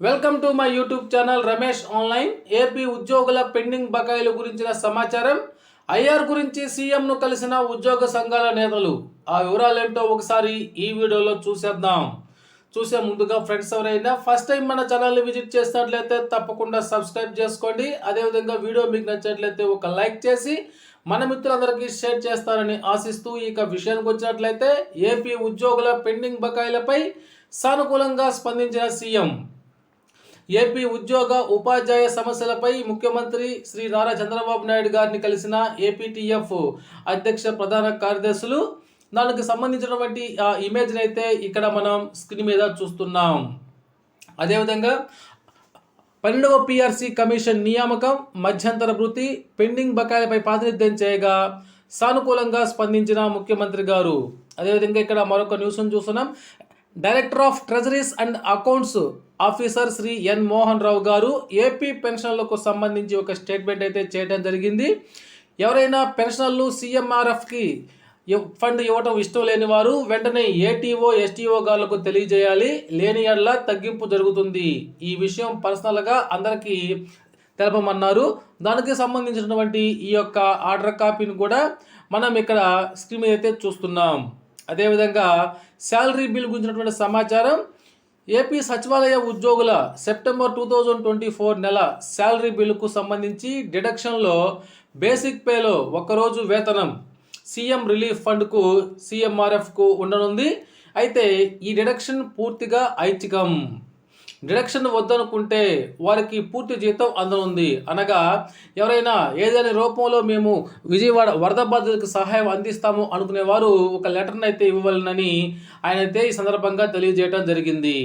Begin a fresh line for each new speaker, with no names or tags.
Welcome to my YouTube channel Ramesh online AP ఉద్యోగుల pending బకాయిల గురించిన సమాచారం. ఐఆర్ గురించి సీఎంను కలిసిన ఉద్యోగ సంఘాల నేతలు. ఆ వివరాలేంటో ఒకసారి ఈ వీడియోలో చూసేద్దాం. చూసే ముందుగా ఫ్రెండ్స్ ఎవరైనా ఫస్ట్ టైం మన ఛానల్ని విజిట్ చేసినట్లయితే తప్పకుండా సబ్స్క్రైబ్ చేసుకోండి. అదేవిధంగా వీడియో మీకు నచ్చినట్లయితే ఒక లైక్ చేసి మన మిత్రులందరికీ షేర్ చేస్తారని ఆశిస్తూ ఇక విషయానికి వచ్చినట్లయితే ఏపీ ఉద్యోగుల పెండింగ్ బకాయిలపై సానుకూలంగా స్పందించిన సీఎం ఏపీ ఉద్యోగ ఉపాధ్యాయ సమస్యలపై ముఖ్యమంత్రి శ్రీ నారా చంద్రబాబు నాయుడు గారిని కలిసిన ఏపీటీఎఫ్ అధ్యక్ష ప్రధాన కార్యదర్శులు. దానికి సంబంధించినటువంటి ఆ ఇమేజ్ని అయితే ఇక్కడ మనం స్క్రీన్ మీద చూస్తున్నాం. అదేవిధంగా పన్నెండవ పిఆర్సి కమిషన్ నియామకం మధ్యంతర వృత్తి పెండింగ్ బకాయిలపై ప్రాతినిధ్యం చేయగా సానుకూలంగా స్పందించిన ముఖ్యమంత్రి గారు. అదేవిధంగా ఇక్కడ మరొక న్యూస్ను చూస్తున్నాం. Director of treasuries and accounts officer Shri N Mohan Rao garu AP పెన్షన్లకు సంబంధించి ఒక స్టేట్మెంట్ అయితే చేయడం జరిగింది. ఎవరైనా పెన్షనర్లు సీఎంఆర్ఎఫ్కి ఫండ్ ఇవ్వటం ఇష్టం లేని వారు వెంటనే ఏటీఓ ఎస్టీఓ గారులకు తెలియజేయాలి. లేని ఎడల తగ్గింపు జరుగుతుంది. ఈ విషయం పర్సనల్గా అందరికీ తెలపమన్నారు. దానికి సంబంధించినటువంటి ఈ యొక్క ఆర్డర్ కాపీని కూడా మనం ఇక్కడ స్క్రీన్ అయితే చూస్తున్నాం. అదేవిధంగా శాలరీ బిల్ గురించినటువంటి సమాచారం ఏపీ సచివాలయ ఉద్యోగుల September two thousand twenty four నెల శాలరీ బిల్లుకు సంబంధించి డిడక్షన్లో బేసిక్ పేలో ఒకరోజు వేతనం సీఎం రిలీఫ్ ఫండ్కు సీఎంఆర్ఎఫ్కు ఉండనుంది. అయితే ఈ డిడక్షన్ పూర్తిగా ఐచ్ఛికం. డిడక్షన్ వద్దనుకుంటే వారికి పూర్తి జీతం అందనుంది. అనగా ఎవరైనా ఏదైనా రూపంలో మేము విజయవాడ వరద బాధితులకు సహాయం అందిస్తాము అనుకునేవారు ఒక లెటర్ని అయితే ఇవ్వవాలని ఆయన అయితే ఈ సందర్భంగా తెలియజేయడం జరిగింది.